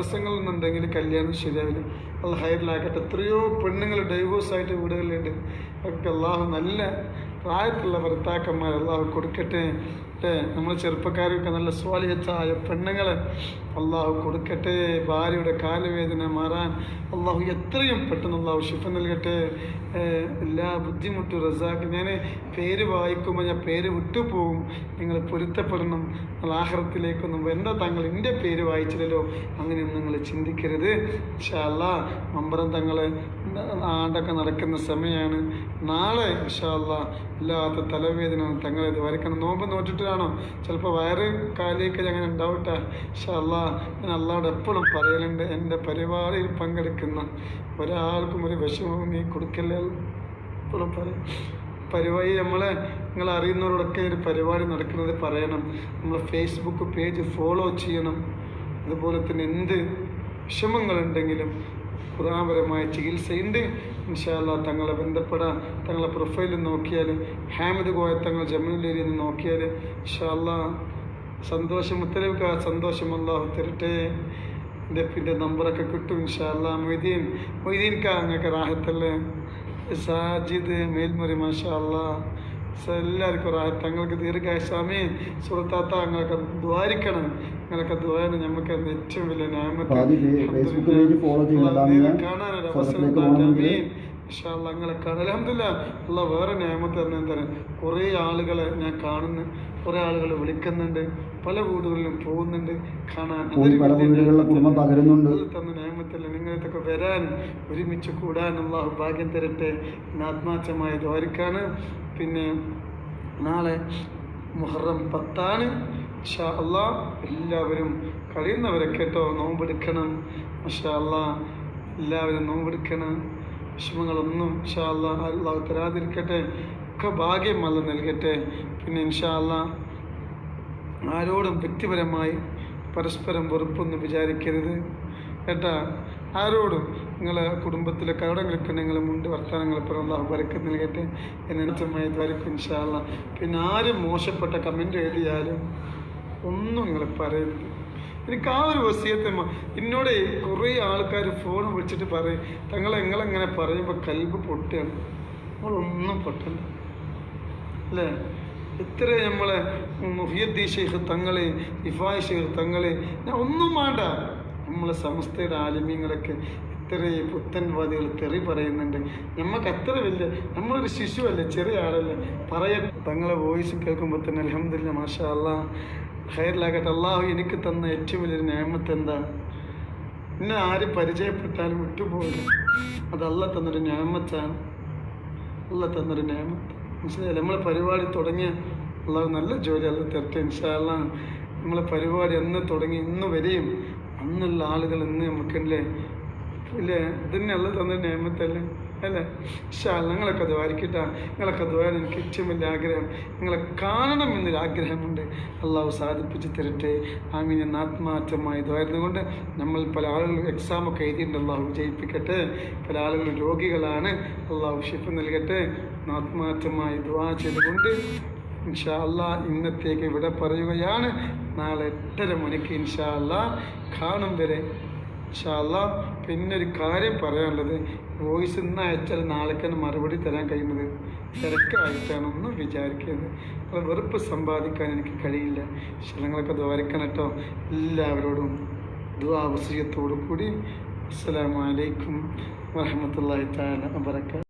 ദിവസങ്ങൾ എന്നുണ്ടെങ്കിൽ കല്യാണം ശരിയാവില്ല. അത് ഹൈറിലാക്കട്ടെ എത്രയോ പെണ്ണുങ്ങൾ ഡൈവോഴ്സ് ആയിട്ട് വീടുകളിലുണ്ട്. അവർക്ക് അള്ളാഹു നല്ല പ്രായത്തിലുള്ള ഭർത്താക്കന്മാർ അള്ളാഹു കൊടുക്കട്ടെ. നമ്മൾ ചെറുപ്പക്കാരൊക്കെ നല്ല സ്വാലിഹത്തായ പെണ്ണുങ്ങൾ അള്ളാഹു കൊടുക്കട്ടെ ഭാര്യയുടെ കാലുവേദന മാറാൻ അള്ളാഹു എത്രയും പെട്ടെന്ന് അള്ളാഹു ഷിഫ നൽകട്ടെ. എല്ലാ ബുദ്ധിമുട്ടും റസാക്ക് ഞാൻ പേര് വായിക്കുമ്പോൾ ഞാൻ പേര് വിട്ടുപോകും നിങ്ങൾ പൊരുത്തപ്പെടണം. നിങ്ങൾ ആഹ്റത്തിലേക്കൊന്നും എന്താ താങ്കൾ എന്റെ പേര് വായിച്ചില്ലല്ലോ. അങ്ങനെയൊന്നും നിങ്ങൾ ചിന്തിക്കരുത്. ഇൻഷാല്ല മമ്പറം തങ്ങൾ ആണ്ടൊക്കെ നടക്കുന്ന സമയമാണ് നാളെ വിശാല ഇല്ലാത്ത തലവേദന തങ്ങളെ ഇത് വരയ്ക്കണം. നോമ്പ് നോറ്റിട്ടാണോ ചിലപ്പോൾ വയറ് കാലിയൊക്കെ അങ്ങനെ ഉണ്ടാവട്ടെ. ഇൻഷാല്ല ഞാൻ അല്ലാതെ എപ്പോഴും പറയലുണ്ട് എന്റെ പരിപാടിയിൽ പങ്കെടുക്കുന്ന ഒരാൾക്കും ഒരു വിഷമവും നീ കൊടുക്കല്ലേ എപ്പോഴും പറയും. പരിപാടി നമ്മളെ നിങ്ങൾ അറിയുന്നവരോടൊക്കെ ഒരു പരിപാടി നടക്കുന്നത് പറയണം. നമ്മൾ ഫേസ്ബുക്ക് പേജ് ഫോളോ ചെയ്യണം. അതുപോലെ തന്നെ എന്ത് വിഷമങ്ങളുണ്ടെങ്കിലും ഖുറാപരമായ ചികിത്സയുണ്ട്. ഇൻഷാല്ല തങ്ങളെ ബന്ധപ്പെടാൻ തങ്ങളെ പ്രൊഫൈലിൽ നോക്കിയാൽ ഹാമിദ് കോയ തങ്ങൾ ജമ്മുലേരിയിൽ നിന്ന് നോക്കിയാൽ ഇൻഷാല്ല സന്തോഷം ഉത്തരവുക സന്തോഷം അള്ളാഹു തരട്ടെ. എന്റെ പിന്നെ നമ്പറൊക്കെ കിട്ടും ഇൻഷാല്ലാ മൊയ്തീൻ മൊയ്തീൻക്ക അങ്ങക്ക് റാഹത്തല്ലേ? സാജിദ് മേൽമുറി മാഷാ എല്ലാവർക്കും റാഹത്ത്. തങ്ങൾക്ക് ദീർഘായുസ്വാമി സുഹൃത്താത്ത അങ്ങനെയൊക്കെ ദ്വാരിക്കണം. അങ്ങനെയൊക്കെ ദ്വാരം നമുക്ക് ഏറ്റവും വലിയ ഞാൻ കാണാനൊരു അവസരം അല്ലാ നിങ്ങളെ കാണാം. അലഹമില്ല അല്ല വേറെ നിയമത്ത് തന്നെ തരാം. കുറേ ആളുകളെ ഞാൻ കാണുന്നു. കുറേ ആളുകൾ വിളിക്കുന്നുണ്ട്. പല വീടുകളിലും പോകുന്നുണ്ട്. കാണാൻ തന്ന നിയമത്തിൽ നിങ്ങളിതൊക്കെ വരാൻ ഒരുമിച്ച് കൂടാനുള്ള ഭാഗ്യം തരട്ടെ. ആത്മാർത്ഥമായ ദ്വാരിക്കാണ്. പിന്നെ നാളെ മുഹറം പത്താണ്. അള്ളാ എല്ലാവരും കഴിയുന്നവരൊക്കെ കേട്ടോ. നോമ്പെടുക്കണം. മഷാ അള്ളാ എല്ലാവരും നോമ്പെടുക്കണം. വിഷമങ്ങളൊന്നും ഇൻഷാ അള്ളാ അള്ളാഹു തരാതിരിക്കട്ടെ. ഒക്കെ ഭാഗ്യം അല്ല നൽകട്ടെ. പിന്നെ ഇൻഷാ അള്ളാ ആരോടും വ്യക്തിപരമായി പരസ്പരം വെറുപ്പൊന്നും വിചാരിക്കരുത്. കേട്ടാ? ആരോടും നിങ്ങളെ കുടുംബത്തിലെ ആരോടെങ്കിലൊക്കെ നിങ്ങൾ മുണ്ട് വർത്തമാനങ്ങൾ അള്ളാഹു വരക്ക് നൽകട്ടെ. എന്നർത്ഥമായി വരക്കും ഇൻഷാല്ല പിന്നെ ആരും മോശപ്പെട്ട കമന്റ് എഴുതിയാലും ഒന്നും നിങ്ങൾ പറയരുത്. എനിക്ക് ആ ഒരു വസീയത്തെ എന്നോട് കുറേ ആൾക്കാർ ഫോൺ വിളിച്ചിട്ട് പറയും തങ്ങൾ നിങ്ങളെങ്ങനെ പറയുമ്പോൾ കൽബ് പൊട്ടുകയാണ്. നമ്മളൊന്നും പൊട്ടല്ല അല്ലേ? എത്ര നമ്മളെ മുഹിയദ്ദീ ഷെയ്ഖ് തങ്ങളെ ഇഫായ് ഷെയ്ഖ് തങ്ങളെ ഞാൻ ഒന്നും വേണ്ട നമ്മളെ സമസ്തയുടെ ആലിമ്യങ്ങളൊക്കെ എത്ര പുത്തൻവാദികൾ തെറി പറയുന്നുണ്ട്. നമുക്ക് അത്ര വലിയ നമ്മളൊരു ശിശുവല്ലേ ചെറിയ ആളല്ലേ? പറയ തങ്ങളെ വോയിസ് കേൾക്കുമ്പോൾ തന്നെ അലഹമില്ല മാഷാ അല്ലാ ഹൈറിലാകട്ടെ അള്ളാഹു എനിക്ക് തന്ന ഏറ്റവും വലിയൊരു നിയമത്ത് എന്താ? എന്നെ ആര് പരിചയപ്പെട്ടാലും വിട്ടുപോകില്ല. അത് അല്ല തന്നൊരു ഞാമത്താണ് അല്ല തന്നൊരു ഞാമത്ത് മനസ്സിലായില്ല നമ്മളെ പരിപാടി തുടങ്ങിയ അള്ളാഹു നല്ല ജോലി അല്ല തരട്ടെ ഇൻഷാല്ല നമ്മളെ പരിപാടി അന്ന് തുടങ്ങി ഇന്ന് വരെയും അന്നുള്ള ആളുകൾ ഇന്ന് നമുക്കല്ലേ? ഇല്ലേ? ഇതന്നെ അല്ല തന്നൊരു നിയമത്തല്ലേ അല്ലേ? ഇൻഷാല്ല നിങ്ങളൊക്കെ ദ്വാരിക്കട്ടെ നിങ്ങളൊക്കെ ദ്വാരം എനിക്ക് ഏറ്റവും വലിയ ആഗ്രഹം. നിങ്ങളെ കാണണം എന്നൊരു ആഗ്രഹമുണ്ട്. അള്ളാഹു സാധിപ്പിച്ച് തരട്ടെ. ആമീൻ എന്ന ആത്മാർത്ഥമായി നമ്മൾ പല ആളുകളും എക്സാമൊക്കെ എഴുതിയിട്ടുണ്ട്. അള്ളാഹു വിജയിപ്പിക്കട്ടെ പല ആളുകളും രോഗികളാണ്. അള്ളാഹു ഷിഫ് നൽകട്ടെ. ആത്മാർത്ഥമായി ദ്വാ ചെയ്തുകൊണ്ട് ഇൻഷാ അല്ലാ ഇന്നത്തേക്ക് ഇവിടെ പറയുകയാണ്. നാളെ എട്ടര മണിക്ക് ഇൻഷാ അല്ലാ കാണും വരെ. ഇൻഷാ അല്ലാ പിന്നെ ഒരു കാര്യം പറയാനുള്ളത്. വോയിസ് ഇന്ന് അയച്ചാൽ നാളേക്കാണ് മറുപടി തരാൻ കഴിയുന്നത്. തിരക്കായിട്ടാണ് ഒന്നും വിചാരിക്കരുത്. അത് വെറുപ്പ് സമ്പാദിക്കാൻ എനിക്ക് കഴിയില്ല. ശലങ്ങളൊക്കെ ദ്വാരിക്കണം കേട്ടോ. എല്ലാവരോടും ദ്വാവസീയത്തോടു കൂടി അസ്സലാമലൈക്കും അലൈക്കും വറഹമത്തല്ലാഹി താല വബറകാതുഹു.